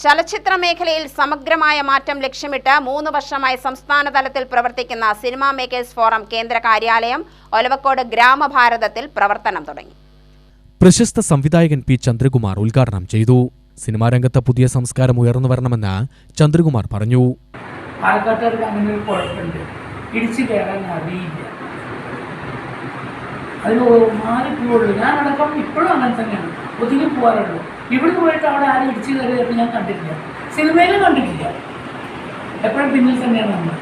ചലച്ചിത്ര മേഖലയിൽ സമഗ്രമായ മാറ്റം ലക്ഷ്യമിട്ട് മൂന്ന് വർഷമായി സംസ്ഥാന തലത്തിൽ പ്രവർത്തിക്കുന്ന സിനിമാ മേക്കേഴ്സ് ഫോറം കേന്ദ്ര കാര്യാലയം ഒലവക്കോട് ഗ്രാമഭാരതത്തിൽ പ്രവർത്തനം തുടങ്ങി. പ്രശസ്ത സംവിധായകൻ പി ചന്ദ്രകുമാർ ഉദ്ഘാടനം ചെയ്തു. സിനിമാ രംഗത്തെ പുതിയ സംസ്കാരം ഉയർന്നു വരണമെന്ന് ചന്ദ്രകുമാർ പറഞ്ഞു. പാലക്കാട്ടുകാർക്ക് അങ്ങനെ ഒരു കുഴപ്പമുണ്ട്. ഇടിച്ചു കയറാൻ അറിയില്ല. അതിന് മാറിപ്പോവുള്ളൂ ഞാനടക്കം ഇപ്പോഴും അങ്ങനെ തന്നെയാണ്. ഒതുങ്ങി പോകാറുള്ളൂ. ഇവിടെ പോയിട്ട് അവിടെ ആരും ഇടിച്ചു കയറിയപ്പോൾ ഞാൻ കണ്ടിട്ടില്ല. സിനിമയിലും കണ്ടിട്ടില്ല. എപ്പോഴും പിന്നിൽ തന്നെയാണ് നമ്മൾ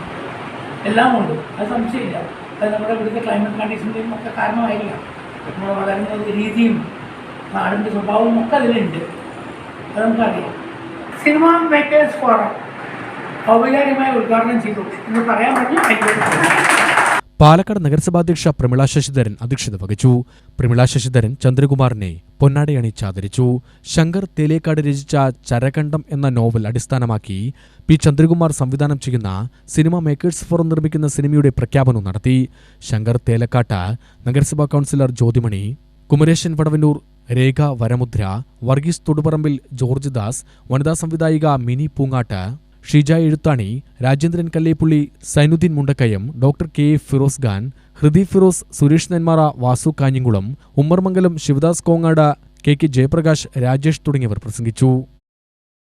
എല്ലാം ഉണ്ട്. അത് സംശയമില്ല. അത് നമ്മുടെ ഇവിടുത്തെ ക്ലൈമറ്റ് കണ്ടീഷന്റെയും ഒക്കെ കാരണമായിരിക്കാം നമ്മൾ വളരുന്ന രീതിയും നാടിന്റെ സ്വഭാവവും ഒക്കെ അതിലുണ്ട്. അത് നമുക്കറിയാം. സിനിമ മേക്കേഴ്സ് ഫോറം ഔപചാരികമായി ഉദ്ഘാടനം ചെയ്തു. എന്ന് പറയാൻ കൈകൊടുത്തു പാലക്കാട് നഗരസഭാധ്യക്ഷ പ്രമിള ശശിധരൻ അധ്യക്ഷത വഹിച്ചു. പ്രമിള ശശിധരൻ ചന്ദ്രകുമാറിനെ പൊന്നാടയണിച്ച് ആദരിച്ചു. ശങ്കർ തേലേക്കാട് രചിച്ച ചരകണ്ഠം എന്ന നോവൽ അടിസ്ഥാനമാക്കി പി ചന്ദ്രകുമാർ സംവിധാനം ചെയ്യുന്ന സിനിമ മേക്കേഴ്സ് ഫോറം നിർമ്മിക്കുന്ന സിനിമയുടെ പ്രഖ്യാപനം നടത്തി. ശങ്കർ തേലക്കാട്ട് നഗരസഭാ കൗൺസിലർ ജ്യോതിമണി കുമരേശൻ വടവന്നൂർ രേഖ വരമുദ്ര വർഗീസ് തൊടുപറമ്പിൽ ജോർജ് ദാസ് വനിതാ സംവിധായിക Mini Poongattu Sheeja Ezhuthani Rajendran Kallepully Sainuddin Mundakkayam doctor K A Firoz Khan Hridi Firoz Suresh Nenmara Vasu Kanhirankulam Ummarmangalam Sivadas Kongad K K Jayaprakash Rajesh തുടങ്ങിയവർ പ്രസംഗിച്ചു.